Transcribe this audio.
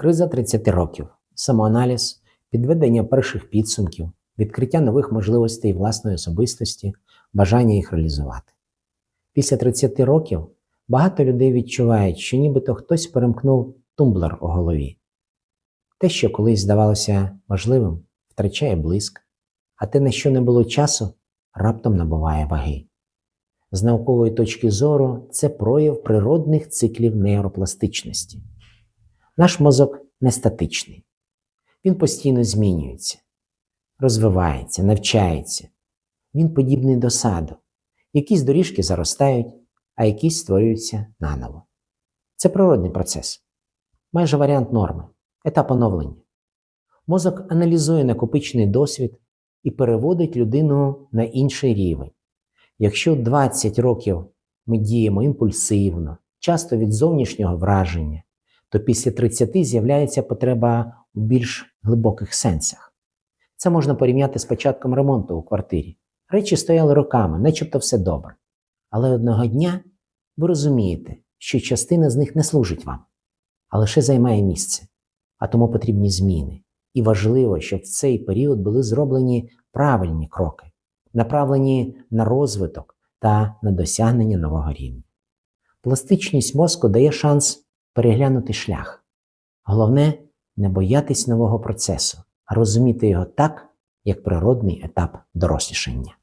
Криза 30 років, самоаналіз, підведення перших підсумків, відкриття нових можливостей власної особистості, бажання їх реалізувати. Після 30 років багато людей відчувають, що нібито хтось перемкнув тумблер у голові. Те, що колись здавалося важливим, втрачає блиск, а те, на що не було часу, раптом набуває ваги. З наукової точки зору це прояв природних циклів нейропластичності. Наш мозок не статичний. Він постійно змінюється, розвивається, навчається. Він подібний до саду. Якісь доріжки заростають, а якісь створюються наново. Це природний процес, майже варіант норми, етап оновлення. Мозок аналізує накопичений досвід і переводить людину на інший рівень. Якщо 20 років ми діємо імпульсивно, часто від зовнішнього враження, то після 30 з'являється потреба у більш глибоких сенсах. Це можна порівняти з початком ремонту у квартирі. Речі стояли роками, начебто все добре. Але одного дня ви розумієте, що частина з них не служить вам, а лише займає місце, а тому потрібні зміни. І важливо, щоб в цей період були зроблені правильні кроки, направлені на розвиток та на досягнення нового рівня. Пластичність мозку дає шанс переглянути шлях. Головне не боятись нового процесу, а розуміти його так, як природний етап дорослішання.